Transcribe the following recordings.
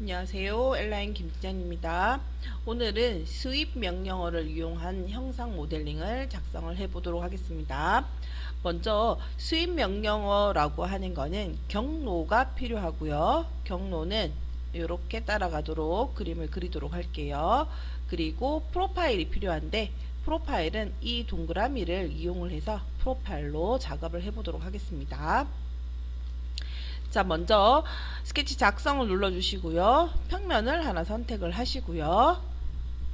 안녕하세요. 엘라인 김팀장입니다. 오늘은 수입 명령어를 이용한 형상 모델링을 작성을 해보도록 하겠습니다. 먼저 수입 명령어라고 하는 거는 경로가 필요하고요. 경로는 이렇게 따라가도록 그림을 그리도록 할게요. 그리고 프로파일이 필요한데 프로파일은 이 동그라미를 이용을 해서 프로파일로 작업을 해보도록 하겠습니다. 자, 먼저 스케치 작성을 눌러주시고요. 평면을 하나 선택을 하시고요.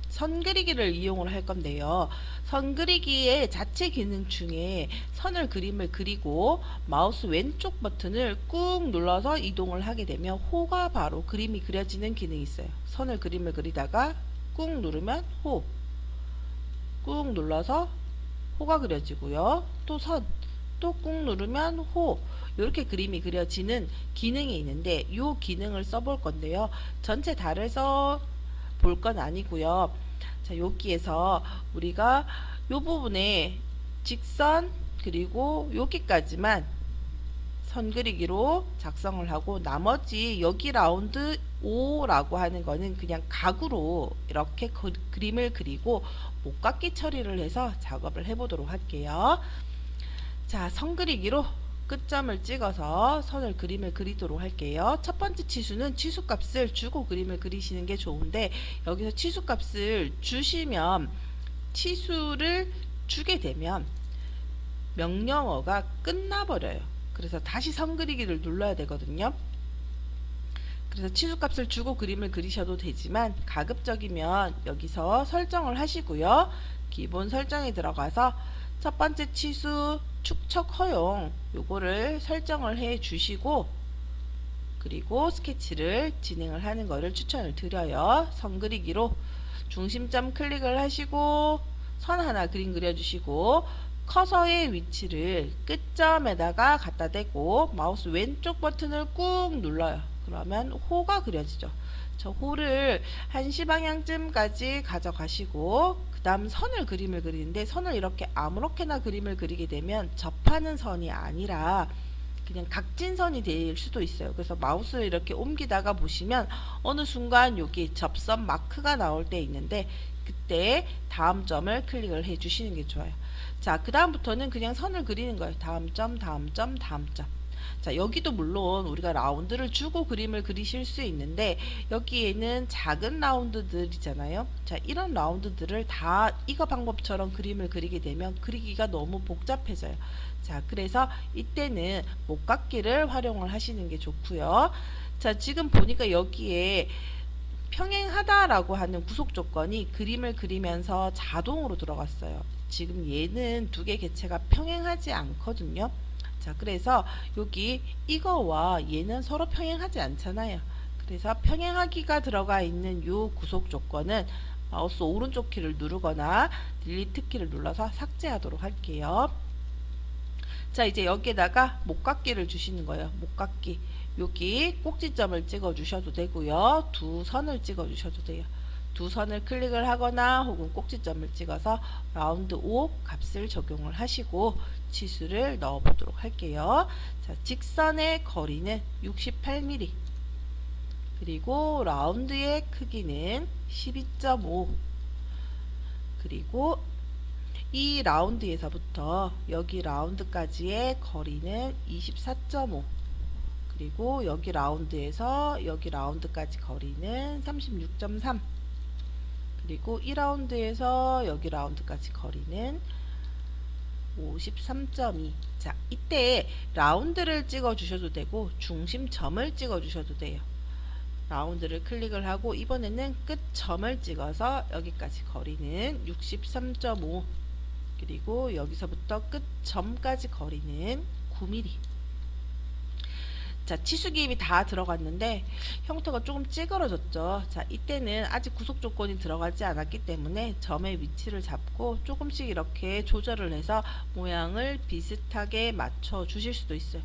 선 그리기를 이용을 할 건데요. 선 그리기의 자체 기능 중에 선을 그림을 그리고 마우스 왼쪽 버튼을 꾹 눌러서 이동을 하게 되면 호가 바로 그림이 그려지는 기능이 있어요. 선을 그림을 그리다가 꾹 누르면 호, 꾹 눌러서 호가 그려지고요. 또 선, 또 꾹 누르면 호, 이렇게 그림이 그려지는 기능이 있는데 이 기능을 써볼 건데요. 전체 다를 써볼 건 아니고요. 자, 여기에서 우리가 이 부분에 직선 그리고 여기까지만 선 그리기로 작성을 하고 나머지 여기 라운드 5라고 하는 거는 그냥 각으로 이렇게 그, 그림을 그리고 목깎이 처리를 해서 작업을 해보도록 할게요. 자, 선 그리기로 끝점을 찍어서 선을 그림을 그리도록 할게요. 첫 번째 치수는 치수값을 주고 그림을 그리시는 게 좋은데 여기서 치수값을 주시면 치수를 주게 되면 명령어가 끝나버려요. 그래서 다시 선 그리기를 눌러야 되거든요. 그래서 치수값을 주고 그림을 그리셔도 되지만 가급적이면 여기서 설정을 하시고요. 기본 설정에 들어가서 첫 번째 치수 축척 허용 요거를 설정을 해 주시고 그리고 스케치를 진행을 하는 것을 추천을 드려요. 선 그리기로 중심점 클릭을 하시고 선 하나 그림 그려주시고 커서의 위치를 끝점에다가 갖다 대고 마우스 왼쪽 버튼을 꾹 눌러요. 그러면 호가 그려지죠. 저 호를 한시 방향쯤까지 가져가시고 그 다음 선을 그림을 그리는데 선을 이렇게 아무렇게나 그림을 그리게 되면 접하는 선이 아니라 그냥 각진선이 될 수도 있어요. 그래서 마우스를 이렇게 옮기다가 보시면 어느 순간 여기 접선 마크가 나올 때 있는데 그때 다음 점을 클릭을 해 주시는 게 좋아요. 자, 그 다음부터는 그냥 선을 그리는 거예요. 다음 점, 다음 점, 다음 점. 자, 여기도 물론 우리가 라운드를 주고 그림을 그리실 수 있는데 여기에는 작은 라운드들이잖아요. 자, 이런 라운드들을 다 이거 방법처럼 그림을 그리게 되면 그리기가 너무 복잡해져요. 자, 그래서 이때는 목깎이를 활용을 하시는 게 좋고요. 자, 지금 보니까 여기에 평행하다라고 하는 구속 조건이 그림을 그리면서 자동으로 들어갔어요. 지금 얘는 두 개 개체가 평행하지 않거든요. 자, 그래서 여기 이거와 얘는 서로 평행하지 않잖아요. 그래서 평행하기가 들어가 있는 요 구속 조건은 마우스 오른쪽 키를 누르거나 딜리트 키를 눌러서 삭제하도록 할게요. 자, 이제 여기에다가 목깎이를 주시는 거예요. 목깎이. 여기 꼭지점을 찍어 주셔도 되고요. 두 선을 찍어 주셔도 돼요. 두 선을 클릭을 하거나 혹은 꼭지점을 찍어서 라운드 5 값을 적용을 하시고 치수를 넣어 보도록 할게요. 자, 직선의 거리는 68mm 그리고 라운드의 크기는 12.5 그리고 이 라운드에서부터 여기 라운드까지의 거리는 24.5 그리고 여기 라운드에서 여기 라운드까지 거리는 36.3 그리고 2라운드에서 여기 라운드까지 거리는 53.2. 자, 이때 라운드를 찍어 주셔도 되고 중심점을 찍어 주셔도 돼요. 라운드를 클릭을 하고 이번에는 끝점을 찍어서 여기까지 거리는 63.5 그리고 여기서부터 끝점까지 거리는 9mm 자, 치수 기입이 다 들어갔는데 형태가 조금 찌그러졌죠. 자, 이때는 아직 구속 조건이 들어가지 않았기 때문에 점의 위치를 잡고 조금씩 이렇게 조절을 해서 모양을 비슷하게 맞춰 주실 수도 있어요.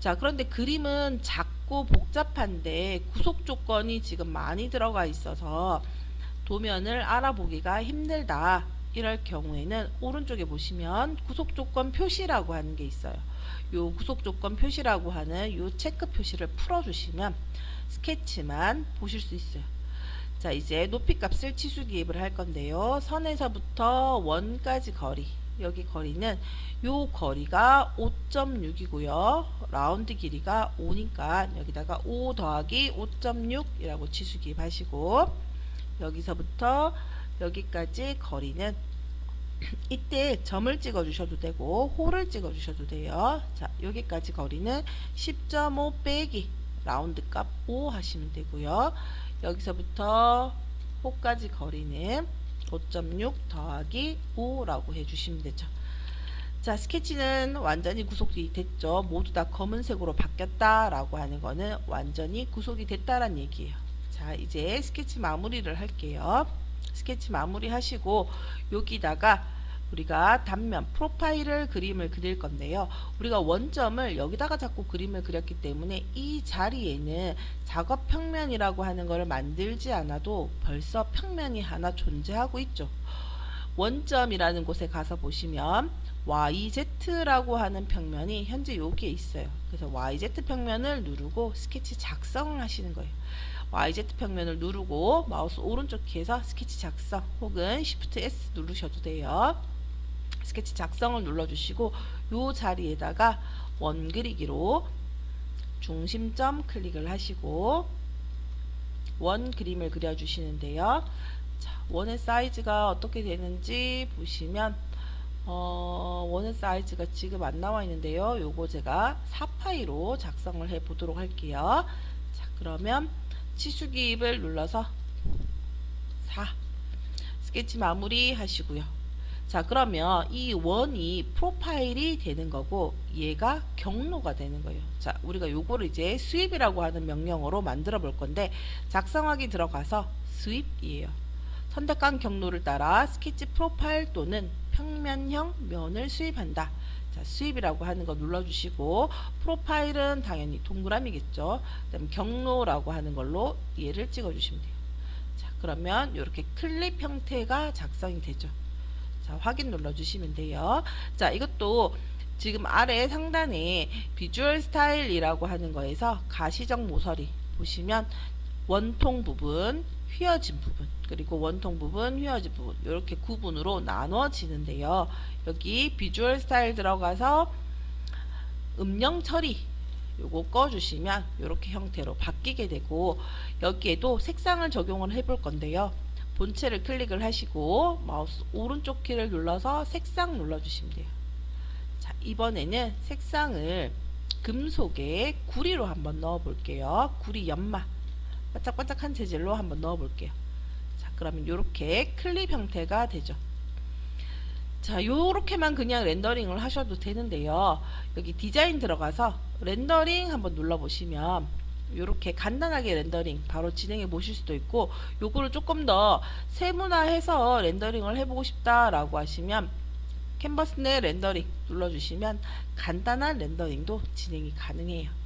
자, 그런데 그림은 작고 복잡한데 구속 조건이 지금 많이 들어가 있어서 도면을 알아보기가 힘들다. 이럴 경우에는 오른쪽에 보시면 구속 조건 표시라고 하는 게 있어요. 요 구속 조건 표시라고 하는 요 체크 표시를 풀어주시면 스케치만 보실 수 있어요. 자 이제 높이 값을 치수 기입을 할 건데요. 선에서부터 원까지 거리 여기 거리는 요 거리가 5.6이고요. 라운드 길이가 5니까 여기다가 5 더하기 5.6이라고 치수 기입하시고 여기서부터 여기까지 거리는 이때 점을 찍어 주셔도 되고 홀을 찍어 주셔도 돼요. 자, 여기까지 거리는 10.5 빼기 라운드 값 5 하시면 되고요. 여기서부터 호까지 거리는 5.6 더하기 5라고 해주시면 되죠. 자, 스케치는 완전히 구속이 됐죠. 모두 다 검은색으로 바뀌었다 라고 하는 거는 완전히 구속이 됐다란 얘기예요. 자, 이제 스케치 마무리를 할게요. 스케치 마무리 하시고 여기다가 우리가 단면 프로파일을 그림을 그릴 건데요. 우리가 원점을 여기다가 자꾸 그림을 그렸기 때문에 이 자리에는 작업 평면이라고 하는 것을 만들지 않아도 벌써 평면이 하나 존재하고 있죠. 원점이라는 곳에 가서 보시면 YZ라고 하는 평면이 현재 여기에 있어요. 그래서 YZ 평면을 누르고 스케치 작성을 하시는 거예요. YZ 평면을 누르고 마우스 오른쪽 키에서 스케치 작성 혹은 Shift S 누르셔도 돼요. 스케치 작성을 눌러주시고 요 자리에다가 원 그리기로 중심점 클릭을 하시고 원 그림을 그려주시는데요. 자, 원의 사이즈가 어떻게 되는지 보시면 어, 원의 사이즈가 지금 안 나와 있는데요. 요거 제가 4파이로 작성을 해 보도록 할게요. 자, 그러면 치수 기입을 눌러서 4 스케치 마무리 하시고요. 자, 그러면 이 원이 프로파일이 되는 거고 얘가 경로가 되는 거예요. 자, 우리가 요거를 이제 수입이라고 하는 명령어로 만들어 볼 건데 작성하기 들어가서 수입이에요. 선택한 경로를 따라 스케치 프로파일 또는 평면형 면을 수입한다. 자, 수입이라고 하는 거 눌러주시고 프로파일은 당연히 동그라미겠죠. 그다음 경로라고 하는 걸로 얘를 찍어주시면 돼요. 자, 그러면 이렇게 클립 형태가 작성이 되죠. 자, 확인 눌러주시면 돼요. 자, 이것도 지금 아래 상단에 비주얼 스타일이라고 하는 거에서 가시적 모서리 보시면 원통 부분, 휘어진 부분, 그리고 원통 부분, 휘어진 부분 이렇게 구분으로 나눠지는데요. 여기 비주얼 스타일 들어가서 음영 처리 요거 꺼주시면 이렇게 형태로 바뀌게 되고 여기에도 색상을 적용을 해볼 건데요. 본체를 클릭을 하시고 마우스 오른쪽 키를 눌러서 색상 눌러주시면 돼요. 자 이번에는 색상을 금속의 구리로 한번 넣어 볼게요. 구리 연마 반짝반짝한 재질로 한번 넣어 볼게요. 자 그러면 이렇게 클립 형태가 되죠. 자 요렇게만 그냥 렌더링을 하셔도 되는데요. 여기 디자인 들어가서 렌더링 한번 눌러 보시면 이렇게 간단하게 렌더링 바로 진행해 보실 수도 있고 요거를 조금 더 세분화해서 렌더링을 해보고 싶다라고 하시면 캔버스 내 렌더링 눌러주시면 간단한 렌더링도 진행이 가능해요.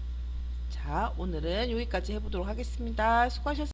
자 오늘은 여기까지 해보도록 하겠습니다. 수고하셨습니다.